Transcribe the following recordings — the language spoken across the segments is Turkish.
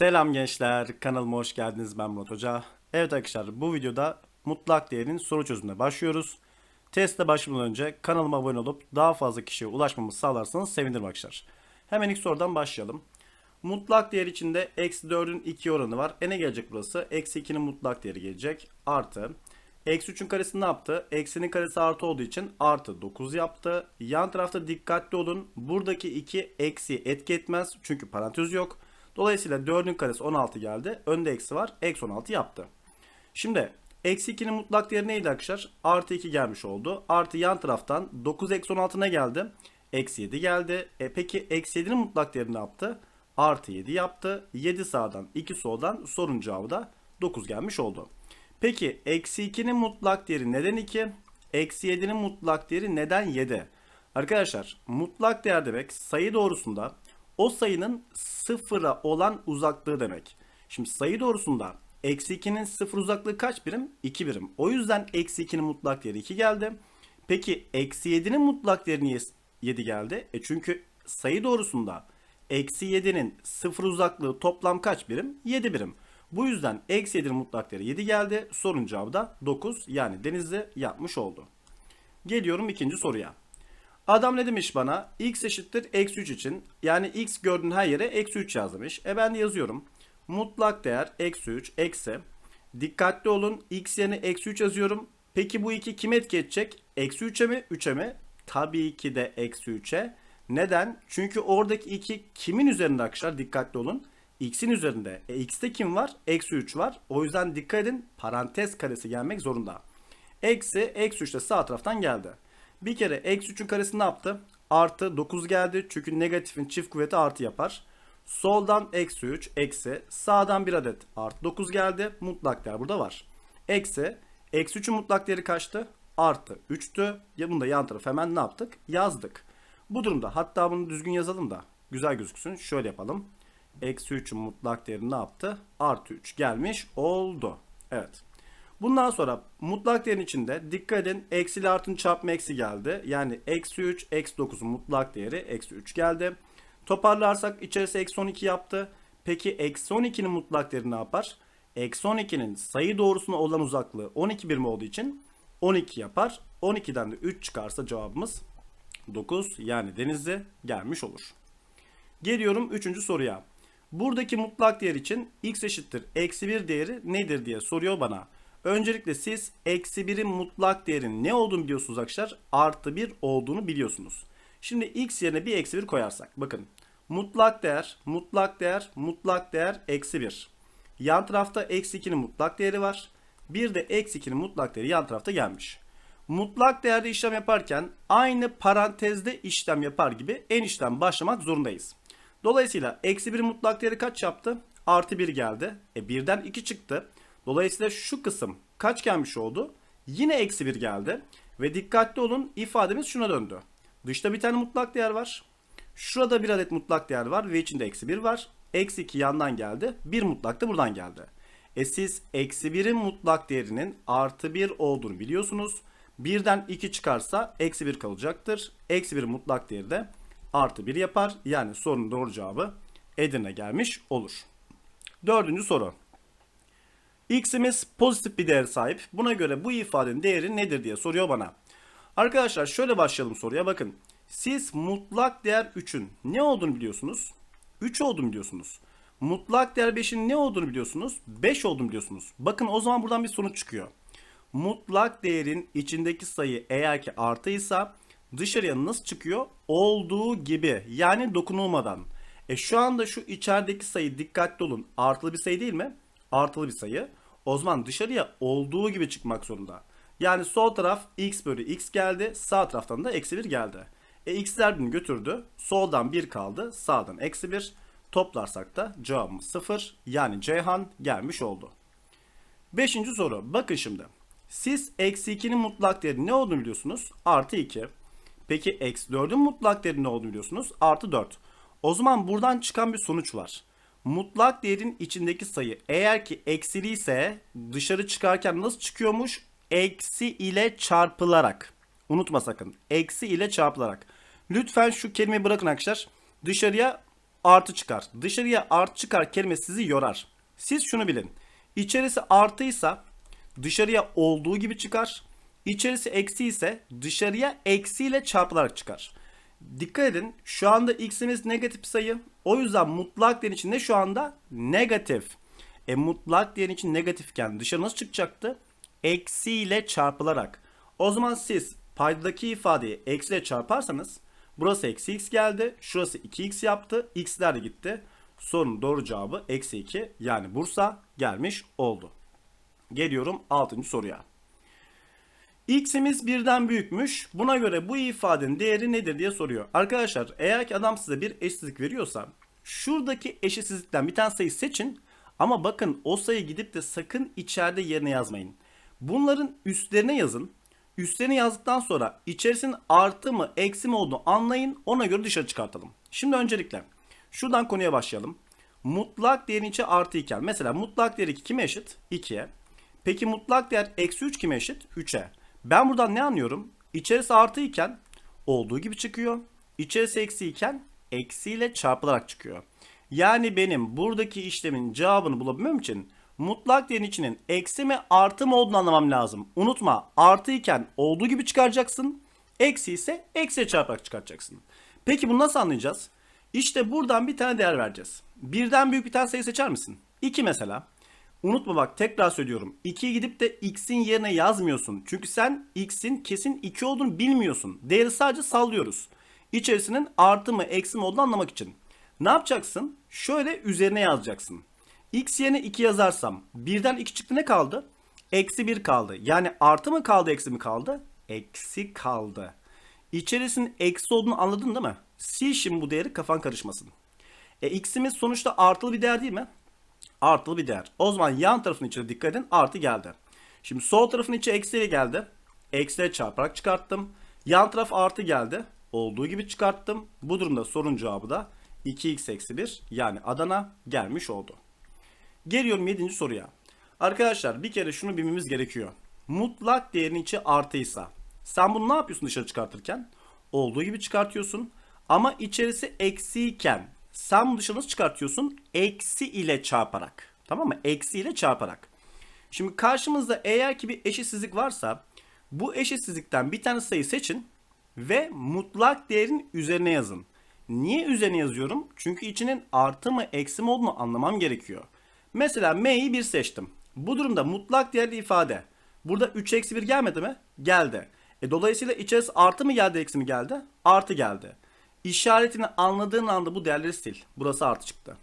Selam gençler, kanalıma hoş geldiniz. Ben Murat Hoca. Evet arkadaşlar, bu videoda mutlak değerin soru çözümüne başlıyoruz. Teste başlamadan önce kanalıma abone olup daha fazla kişiye ulaşmamı sağlarsanız sevinirim arkadaşlar. Hemen ilk sorudan başlayalım. Mutlak değer içinde eksi 4'ün 2 oranı var. E ne gelecek burası? Eksi 2'nin mutlak değeri gelecek. Artı. Eksi 3'ün karesi ne yaptı? Eksinin karesi artı olduğu için artı 9 yaptı. Yan tarafta dikkatli olun. Buradaki 2 eksi etki etmez. Çünkü parantez yok. Dolayısıyla 4'ün karesi 16 geldi. Önde eksi var. Eksi 16 yaptı. Şimdi eksi 2'nin mutlak değeri neydi arkadaşlar? Artı 2 gelmiş oldu. Artı yan taraftan 9 eksi 16 ne geldi? Eksi 7 geldi. E peki eksi 7'nin mutlak değeri ne yaptı? Artı 7 yaptı. 7 sağdan 2 soldan sorun cevabı da 9 gelmiş oldu. Peki eksi 2'nin mutlak değeri neden 2? Eksi 7'nin mutlak değeri neden 7? Arkadaşlar mutlak değer demek sayı doğrusunda o sayının sıfıra olan uzaklığı demek. Şimdi sayı doğrusunda eksi 2'nin sıfır uzaklığı kaç birim? 2 birim. O yüzden eksi 2'nin mutlak değeri 2 geldi. Peki eksi 7'nin mutlak değeri niye 7 geldi? E çünkü sayı doğrusunda eksi 7'nin sıfır uzaklığı toplam kaç birim? 7 birim. Bu yüzden eksi 7'nin mutlak değeri 7 geldi. Sorun cevabı da 9 yani Denizli yapmış oldu. Geliyorum ikinci soruya. Adam ne demiş bana? X eşittir eksi 3 için. Yani x gördüğün her yere eksi 3 yazmış. E ben de yazıyorum. Mutlak değer eksi 3 eksi. Dikkatli olun x yerine eksi 3 yazıyorum. Peki bu iki kime etki edecek? Eksi 3'e mi 3'e mi? Tabii ki de eksi 3'e. Neden? Çünkü oradaki 2 kimin üzerinde arkadaşlar? Dikkatli olun. X'in üzerinde. E, X'te kim var? Eksi 3 var. O yüzden dikkat edin. Parantez karesi gelmek zorunda. Eksi, eksi 3 de sağ taraftan geldi. Bir kere eksi 3'ün karesi ne yaptı? Artı 9 geldi. Çünkü negatifin çift kuvveti artı yapar. Soldan eksi 3 eksi. Sağdan bir adet artı 9 geldi. Mutlak değer burada var. Eksi. Eksi 3'ün mutlak değeri kaçtı? Artı 3'tü. Ya bunu da yan taraf hemen ne yaptık? Yazdık. Bu durumda hatta bunu düzgün yazalım da güzel gözüksün. Şöyle yapalım. Eksi 3'ün mutlak değeri ne yaptı? Artı 3 gelmiş oldu. Evet. Bundan sonra mutlak değerin içinde dikkat edin eksi ile artının çarpma eksi geldi. Yani eksi 3 eksi 9'un mutlak değeri eksi 3 geldi. Toparlarsak içerisi eksi 12 yaptı. Peki eksi 12'nin mutlak değeri ne yapar? Eksi 12'nin sayı doğrusuna olan uzaklığı 12 birim olduğu için 12 yapar. 12'den de 3 çıkarsa cevabımız 9 yani denizli gelmiş olur. Geliyorum 3. soruya. Buradaki mutlak değer için x eşittir eksi 1 değeri nedir diye soruyor bana. Öncelikle siz eksi 1'in mutlak değerin ne olduğunu biliyorsunuz arkadaşlar. Artı 1 olduğunu biliyorsunuz. Şimdi x yerine bir eksi 1 koyarsak. Bakın mutlak değer, mutlak değer, mutlak değer eksi 1. Yan tarafta eksi 2'nin mutlak değeri var. Bir de eksi 2'nin mutlak değeri yan tarafta gelmiş. Mutlak değerde işlem yaparken aynı parantezde işlem yapar gibi en işlem başlamak zorundayız. Dolayısıyla eksi 1'in mutlak değeri kaç yaptı? Artı 1 geldi. E 1'den 2 çıktı. Dolayısıyla şu kısım kaç gelmiş oldu? Yine eksi 1 geldi. Ve dikkatli olun ifademiz şuna döndü. Dışta bir tane mutlak değer var. Şurada bir adet mutlak değer var ve içinde eksi 1 var. Eksi 2 yandan geldi. Bir mutlak da buradan geldi. E siz eksi 1'in mutlak değerinin artı 1 olduğunu biliyorsunuz. Birden 2 çıkarsa eksi 1 kalacaktır. Eksi 1 mutlak değeri de artı 1 yapar. Yani sorunun doğru cevabı Edirne gelmiş olur. Dördüncü soru. X'imiz pozitif bir değer sahip. Buna göre bu ifadenin değeri nedir diye soruyor bana. Arkadaşlar şöyle başlayalım soruya bakın. Siz mutlak değer 3'ün ne olduğunu biliyorsunuz? 3 olduğunu biliyorsunuz. Mutlak değer 5'in ne olduğunu biliyorsunuz? 5 olduğunu biliyorsunuz. Bakın o zaman buradan bir sonuç çıkıyor. Mutlak değerin içindeki sayı eğer ki artıysa dışarıya nasıl çıkıyor? Olduğu gibi yani dokunulmadan. E şu anda şu içerideki sayı dikkatli olun. Artılı bir sayı değil mi? Artılı bir sayı. O zaman dışarıya olduğu gibi çıkmak zorunda. Yani sol taraf x bölü x geldi. Sağ taraftan da eksi 1 geldi. E x'ler birini götürdü. Soldan 1 kaldı. Sağdan eksi 1. Toplarsak da cevabımız 0. Yani Ceyhan gelmiş oldu. Beşinci soru. Bakın şimdi. Siz eksi 2'nin mutlak değeri ne olduğunu biliyorsunuz? Artı 2. Peki eksi 4'ün mutlak değeri ne olduğunu biliyorsunuz? Artı 4. O zaman buradan çıkan bir sonuç var. Mutlak değerin içindeki sayı eğer ki eksili ise dışarı çıkarken nasıl çıkıyormuş? Eksi ile çarpılarak. Unutma sakın. Eksi ile çarpılarak. Lütfen şu kelimeyi bırakın arkadaşlar. Dışarıya artı çıkar. Dışarıya artı çıkar kelimesi sizi yorar. Siz şunu bilin. İçerisi artıysa dışarıya olduğu gibi çıkar. İçerisi eksi ise dışarıya eksiyle çarpılarak çıkar. Dikkat edin şu anda x'imiz negatif sayı. O yüzden mutlak değer için ne şu anda? Negatif. E mutlak değer için negatifken dışarı nasıl çıkacaktı? Eksiyle çarpılarak. O zaman siz paydadaki ifadeyi eksiyle çarparsanız burası eksi x geldi. Şurası 2x yaptı. x'ler de gitti. Sorunun doğru cevabı eksi 2 yani Bursa gelmiş oldu. Geliyorum 6. soruya. X'imiz birden büyükmüş. Buna göre bu ifadenin değeri nedir diye soruyor. Arkadaşlar eğer ki adam size bir eşitsizlik veriyorsa şuradaki eşitsizlikten bir tane sayı seçin. Ama bakın o sayı gidip de sakın içeride yerine yazmayın. Bunların üstlerine yazın. Üstlerini yazdıktan sonra içerisinin artı mı eksi mi olduğunu anlayın. Ona göre dışarı çıkartalım. Şimdi öncelikle şuradan konuya başlayalım. Mutlak değerin içi artı iken. Mesela mutlak değer 2 kime eşit? 2'ye. Peki mutlak değer eksi 3 kime eşit? 3'e. Ben buradan ne anlıyorum? İçerisi artı iken olduğu gibi çıkıyor. İçerisi eksi iken eksiyle çarpılarak çıkıyor. Yani benim buradaki işlemin cevabını bulabilmem için mutlak değerin içinin eksi mi artı mı olduğunu anlamam lazım. Unutma artı iken olduğu gibi çıkaracaksın. Eksi ise eksiye çarparak çıkartacaksın. Peki bunu nasıl anlayacağız? İşte buradan bir tane değer vereceğiz. Birden büyük bir tane sayı seçer misin? 2 mesela. Unutma bak tekrar söylüyorum. 2'ye gidip de x'in yerine yazmıyorsun. Çünkü sen x'in kesin 2 olduğunu bilmiyorsun. Değeri sadece sallıyoruz. İçerisinin artı mı eksi mi olduğunu anlamak için. Ne yapacaksın? Şöyle üzerine yazacaksın. x yerine 2 yazarsam birden 2 çıktı ne kaldı? Eksi 1 kaldı. Yani artı mı kaldı eksi mi kaldı? Eksi kaldı. İçerisinin eksi olduğunu anladın değil mi? Sil şimdi bu değeri kafan karışmasın. E x'imiz sonuçta artılı bir değer değil mi? Artılı bir değer. O zaman yan tarafın içine dikkat edin artı geldi. Şimdi sol tarafın içi eksiyle geldi. Eksiyle çarparak çıkarttım. Yan taraf artı geldi. Olduğu gibi çıkarttım. Bu durumda sorun cevabı da 2x eksi 1 yani Adana gelmiş oldu. Geliyorum 7. soruya. Arkadaşlar bir kere şunu bilmemiz gerekiyor. Mutlak değerin içi artıysa sen bunu ne yapıyorsun dışarı çıkartırken? Olduğu gibi çıkartıyorsun. Ama içerisi eksiyken sen bunu dışarı nasıl çıkartıyorsun? Eksi ile çarparak. Tamam mı? Eksi ile çarparak. Şimdi karşımızda eğer ki bir eşitsizlik varsa bu eşitsizlikten bir tane sayı seçin ve mutlak değerin üzerine yazın. Niye üzerine yazıyorum? Çünkü içinin artı mı eksi mi olduğunu anlamam gerekiyor. Mesela m'yi 1 seçtim. Bu durumda mutlak değerli ifade. Burada 3 eksi 1 gelmedi mi? Geldi. E, dolayısıyla içerisi artı mı geldi eksi mi geldi? Artı geldi. İşaretini anladığın anda bu değerleri sil. Burası artı çıktı.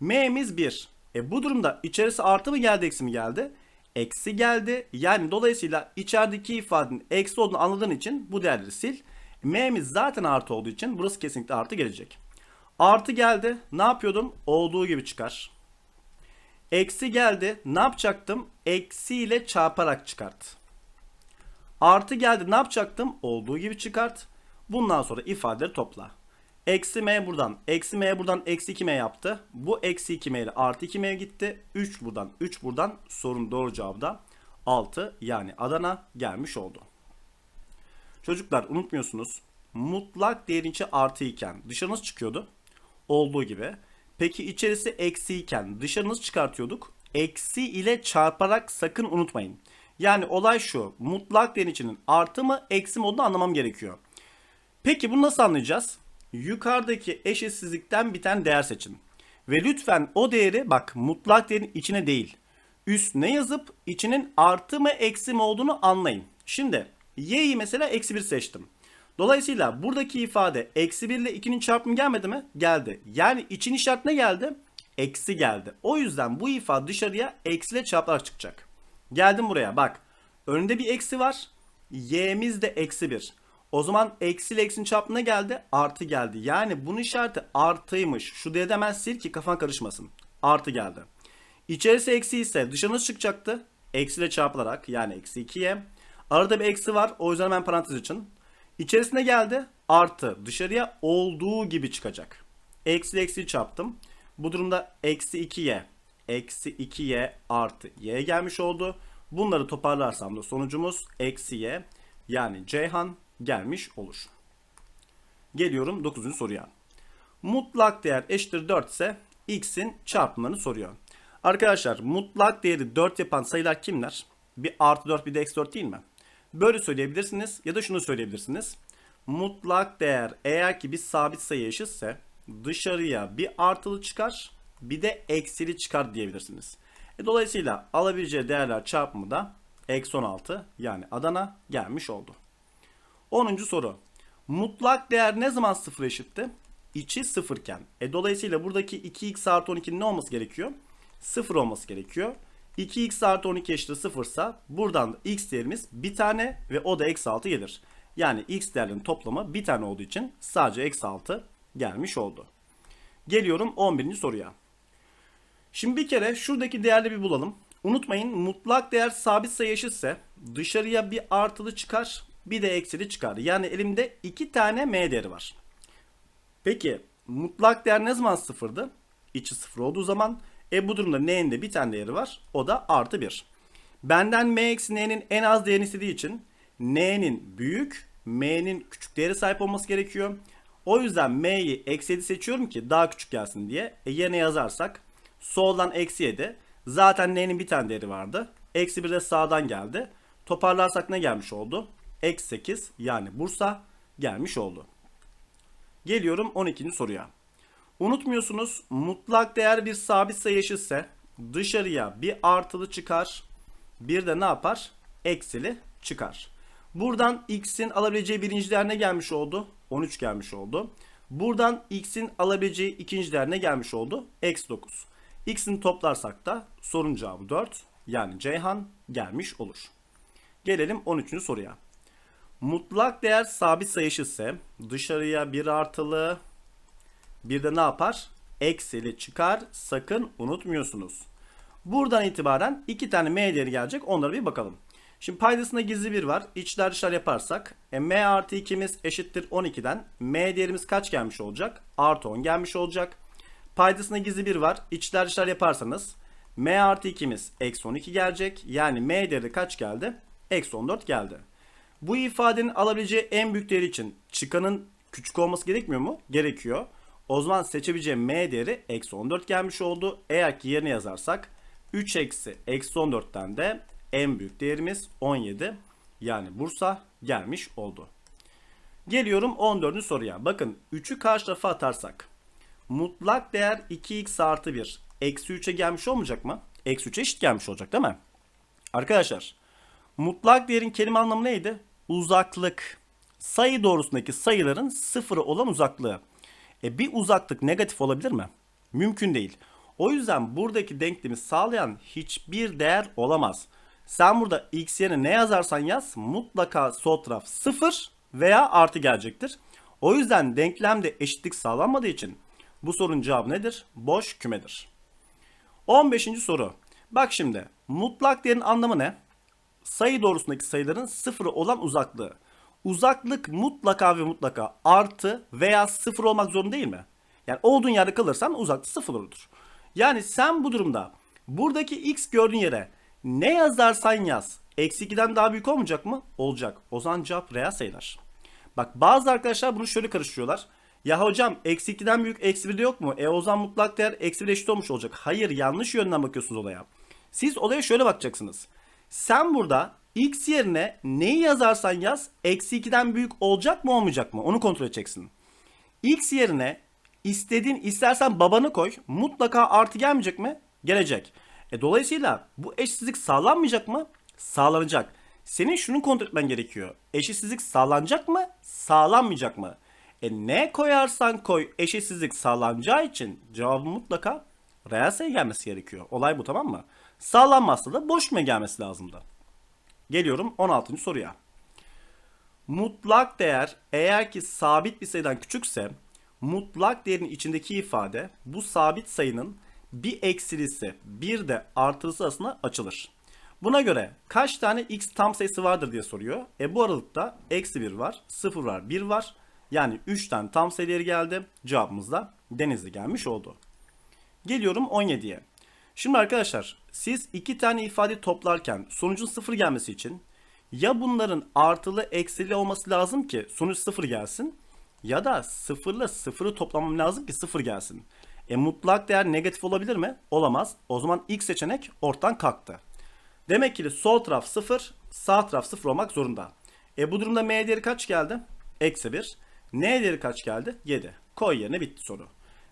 M'miz 1. E bu durumda içerisi artı mı geldi eksi mi geldi? Eksi geldi. Yani dolayısıyla içerideki ifadenin eksi olduğunu anladığın için bu değerleri sil. M'miz zaten artı olduğu için burası kesinlikle artı gelecek. Artı geldi. Ne yapıyordum? Olduğu gibi çıkar. Eksi geldi. Ne yapacaktım? Eksi ile çarparak çıkart. Artı geldi. Ne yapacaktım? Olduğu gibi çıkart. Bundan sonra ifadeleri topla. Eksi m buradan. Eksi m buradan eksi 2m yaptı. Bu eksi 2m ile artı 2m gitti. 3 buradan 3 buradan. Sorun doğru cevabı da 6 yani Adana gelmiş oldu. Çocuklar unutmuyorsunuz. Mutlak değerin içi artı iken dışarı nasıl çıkıyordu? Olduğu gibi. Peki içerisi eksi iken dışarı nasıl çıkartıyorduk? Eksi ile çarparak sakın unutmayın. Yani olay şu. Mutlak değerin içinin artı mı eksi mi olduğunu anlamam gerekiyor. Peki bunu nasıl anlayacağız? Yukarıdaki eşitsizlikten bir tane değer seçin. Ve lütfen o değeri bak mutlak değerin içine değil. Üstüne yazıp içinin artı mı eksi mi olduğunu anlayın. Şimdi y'yi mesela eksi 1 seçtim. Dolayısıyla buradaki ifade eksi 1 ile 2'nin çarpımı gelmedi mi? Geldi. Yani için işaret ne geldi? Eksi geldi. O yüzden bu ifade dışarıya eksiyle çarparak çıkacak. Geldim buraya bak. Önünde bir eksi var. Y'miz de eksi 1. O zaman eksi ile eksinin çarpımına geldi? Artı geldi. Yani bunun işareti artıymış. Şu diye hemen sil ki kafan karışmasın. Artı geldi. İçerisi eksi ise dışarı nasıl çıkacaktı? Eksi ile çarpılarak yani eksi 2'ye. Arada bir eksi var. O yüzden hemen parantez için. İçerisine geldi. Artı. Dışarıya olduğu gibi çıkacak. Eksi ile eksiyi çarptım. Bu durumda eksi 2y. Eksi 2y artı y gelmiş oldu. Bunları toparlarsam da sonucumuz eksi y. Yani Ceyhan gelmiş olur. Geliyorum 9. soruya. Mutlak değer eşittir 4 ise x'in çarpımlarını soruyor. Arkadaşlar mutlak değeri 4 yapan sayılar kimler? Bir artı 4 bir de eksi 4 değil mi? Böyle söyleyebilirsiniz ya da şunu söyleyebilirsiniz. Mutlak değer eğer ki bir sabit sayı eşitse dışarıya bir artılı çıkar bir de eksili çıkar diyebilirsiniz. E, dolayısıyla alabileceği değerler çarpımı da eksi 16 yani Adana gelmiş oldu. 10. soru. Mutlak değer ne zaman sıfır eşitti? İçi sıfırken. E, dolayısıyla buradaki 2x artı 12'nin ne olması gerekiyor? Sıfır olması gerekiyor. 2x artı 12 eşittir sıfırsa buradan da x değerimiz bir tane ve o da eksi 6 gelir. Yani x değerlerinin toplamı bir tane olduğu için sadece eksi 6 gelmiş oldu. Geliyorum 11. soruya. Şimdi bir kere şuradaki değerleri bir bulalım. Unutmayın mutlak değer sabit sayı eşitse dışarıya bir artılı çıkar bir de eksili çıkar. Yani elimde iki tane m değeri var. Peki mutlak değer ne zaman sıfırdı? İçi sıfır olduğu zaman e bu durumda n'nin de bir tane değeri var. O da artı 1. Benden m eksi n'nin en az değerini istediği için n'nin büyük, m'nin küçük değeri sahip olması gerekiyor. O yüzden m'yi eksi 7 seçiyorum ki daha küçük gelsin diye. E yerine yazarsak soldan eksi 7. Zaten n'nin bir tane değeri vardı. Eksi 1 de sağdan geldi. Toparlarsak ne gelmiş oldu? Eksi 8 yani Bursa gelmiş oldu. Geliyorum 12. soruya. Unutmuyorsunuz mutlak değer bir sabit sayı eşitse dışarıya bir artılı çıkar bir de ne yapar? Eksili çıkar. Buradan x'in alabileceği birinci değer ne gelmiş oldu? 13 gelmiş oldu. Buradan x'in alabileceği ikinci değer ne gelmiş oldu? Eksi 9. x'in toplarsak da sorun cevabı 4 yani Ceyhan gelmiş olur. Gelelim 13. soruya. Mutlak değer sabit sayı eşitse dışarıya bir artılı bir de ne yapar? Eksili çıkar. Sakın unutmuyorsunuz. Buradan itibaren iki tane m değeri gelecek. Onlara bir bakalım. Şimdi paydasında gizli bir var. İçler dışlar yaparsak e, m artı 2'miz eşittir 12'den. m değerimiz kaç gelmiş olacak? Artı 10 gelmiş olacak. Paydasında gizli bir var. İçler dışlar yaparsanız m artı 2'miz eksi 12 gelecek. Yani m değeri kaç geldi? Eksi 14 geldi. Bu ifadenin alabileceği en büyük değeri için çıkanın küçük olması gerekmiyor mu? Gerekiyor. O zaman seçebileceğim m değeri eksi 14 gelmiş oldu. Eğer ki yerine yazarsak 3 eksi eksi 14'ten de en büyük değerimiz 17. Yani Bursa gelmiş oldu. Geliyorum 14. soruya. Bakın 3'ü karşı tarafa atarsak mutlak değer 2x artı 1 eksi 3'e gelmiş olmayacak mı? Eksi 3'e eşit gelmiş olacak değil mi? Arkadaşlar mutlak değerin kelime anlamı neydi? Uzaklık. Sayı doğrusundaki sayıların sıfırı olan uzaklığı. E bir uzaklık negatif olabilir mi? Mümkün değil. O yüzden buradaki denklemi sağlayan hiçbir değer olamaz. Sen burada x yerine ne yazarsan yaz mutlaka sol taraf 0 veya artı gelecektir. O yüzden denklemde eşitlik sağlanmadığı için bu sorunun cevabı nedir? Boş kümedir. 15. soru. Bak şimdi mutlak değerin anlamı ne? Sayı doğrusundaki sayıların sıfırı olan uzaklığı. Uzaklık mutlaka ve mutlaka artı veya sıfır olmak zorunda değil mi? Yani olduğun yerde kalırsan uzaklık sıfır olur. Yani sen bu durumda buradaki x gördüğün yere ne yazarsan yaz. Eksi 2'den daha büyük olmayacak mı? Olacak. O zaman cevap reel sayılar. Bak bazı arkadaşlar bunu şöyle karıştırıyorlar. Ya hocam eksi 2'den büyük eksi 1 de yok mu? E o zaman mutlak değer eksi 1 eşit olmuş olacak. Hayır yanlış yönden bakıyorsunuz olaya. Siz olaya şöyle bakacaksınız. Sen burada x yerine neyi yazarsan yaz eksi 2'den büyük olacak mı olmayacak mı? Onu kontrol edeceksin. x yerine istediğin istersen babanı koy mutlaka artı gelmeyecek mi? Gelecek. E dolayısıyla bu eşitsizlik sağlanmayacak mı? Sağlanacak. Senin şunu kontrol etmen gerekiyor. Eşitsizlik sağlanacak mı? Sağlanmayacak mı? E ne koyarsan koy eşitsizlik sağlanacağı için cevabı mutlaka reel sayı gelmesi gerekiyor. Olay bu tamam mı? Sağlanmazsa da boş küme gelmesi lazımdı. Geliyorum 16. soruya. Mutlak değer eğer ki sabit bir sayıdan küçükse mutlak değerin içindeki ifade bu sabit sayının bir eksilisi bir de artılısı arasında açılır. Buna göre kaç tane x tam sayısı vardır diye soruyor. E bu aralıkta eksi 1 var, 0 var, 1 var. Yani 3 tane tam sayıları geldi. Cevabımız da denizli gelmiş oldu. Geliyorum 17'ye. Şimdi arkadaşlar siz iki tane ifade toplarken sonucun sıfır gelmesi için ya bunların artılı eksili olması lazım ki sonuç sıfır gelsin ya da 0 ile 0'ı toplamam lazım ki 0 gelsin. E mutlak değer negatif olabilir mi? Olamaz. O zaman ilk seçenek ortadan kalktı. Demek ki sol taraf 0, sağ taraf 0 olmak zorunda. E bu durumda m değeri kaç geldi? Eksi 1. N değeri kaç geldi? 7. Koy yerine bitti soru.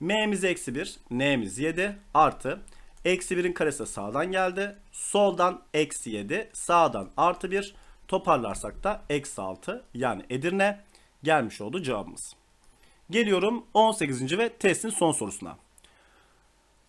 M'miz eksi 1, N'miz 7 artı eksi 1'in karesi sağdan geldi. Soldan eksi 7, sağdan artı 1. Toparlarsak da eksi 6 yani Edirne gelmiş oldu cevabımız. Geliyorum 18. ve testin son sorusuna.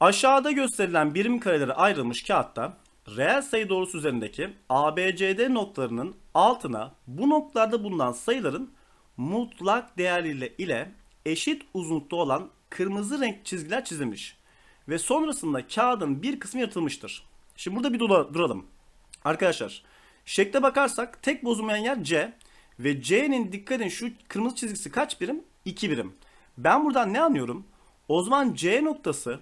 Aşağıda gösterilen birim karelere ayrılmış kağıtta reel sayı doğrusu üzerindeki ABCD noktalarının altına bu noktalarda bulunan sayıların mutlak değerleriyle ile eşit uzunlukta olan kırmızı renk çizgiler çizilmiş. Ve sonrasında kağıdın bir kısmı yırtılmıştır. Şimdi burada bir dura- duralım. Arkadaşlar şekle bakarsak tek bozulmayan yer C. Ve C'nin dikkat edin şu kırmızı çizgisi kaç birim? 2 birim. Ben buradan ne anlıyorum? O zaman C noktası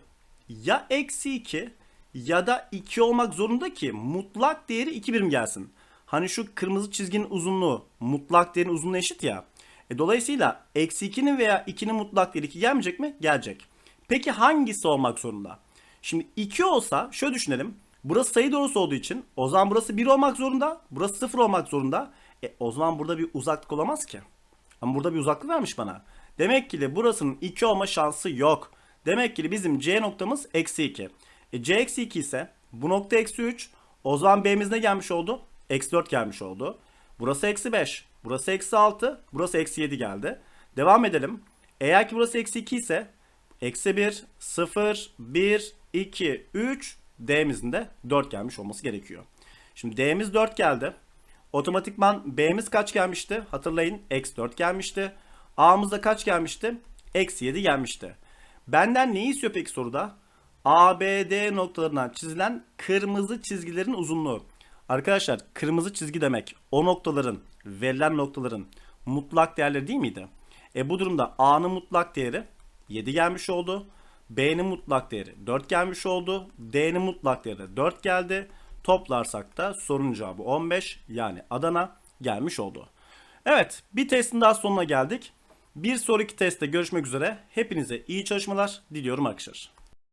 ya eksi 2 ya da 2 olmak zorunda ki mutlak değeri 2 birim gelsin. Hani şu kırmızı çizginin uzunluğu mutlak değerin uzunluğu eşit ya. E, dolayısıyla eksi 2'nin veya 2'nin mutlak değeri 2 gelmeyecek mi? Gelecek. Peki hangisi olmak zorunda? Şimdi 2 olsa şöyle düşünelim. Burası sayı doğrusu olduğu için o zaman burası 1 olmak zorunda. Burası 0 olmak zorunda. E, o zaman burada bir uzaklık olamaz ki. Ama burada bir uzaklık vermiş bana. Demek ki de burasının 2 olma şansı yok. Demek ki de bizim C noktamız eksi 2. E, C eksi 2 ise bu nokta eksi 3. O zaman B'miz ne gelmiş oldu? Eksi 4 gelmiş oldu. Burası eksi 5. Burası eksi 6. Burası eksi 7 geldi. Devam edelim. Eğer ki burası eksi 2 ise eksi 1, 0, 1, 2, 3 D'mizin de 4 gelmiş olması gerekiyor. Şimdi D'miz 4 geldi. Otomatikman B'miz kaç gelmişti? Hatırlayın eksi 4 gelmişti. A'mızda kaç gelmişti? Eksi 7 gelmişti. Benden neyi istiyor peki soruda? ABD noktalarından çizilen kırmızı çizgilerin uzunluğu. Arkadaşlar kırmızı çizgi demek o noktaların verilen noktaların mutlak değerleri değil miydi? E bu durumda A'nın mutlak değeri 7 gelmiş oldu. B'nin mutlak değeri 4 gelmiş oldu. D'nin mutlak değeri de 4 geldi. Toplarsak da sorunun cevabı 15 yani Adana gelmiş oldu. Evet bir testin daha sonuna geldik. Bir sonraki testte görüşmek üzere. Hepinize iyi çalışmalar diliyorum arkadaşlar.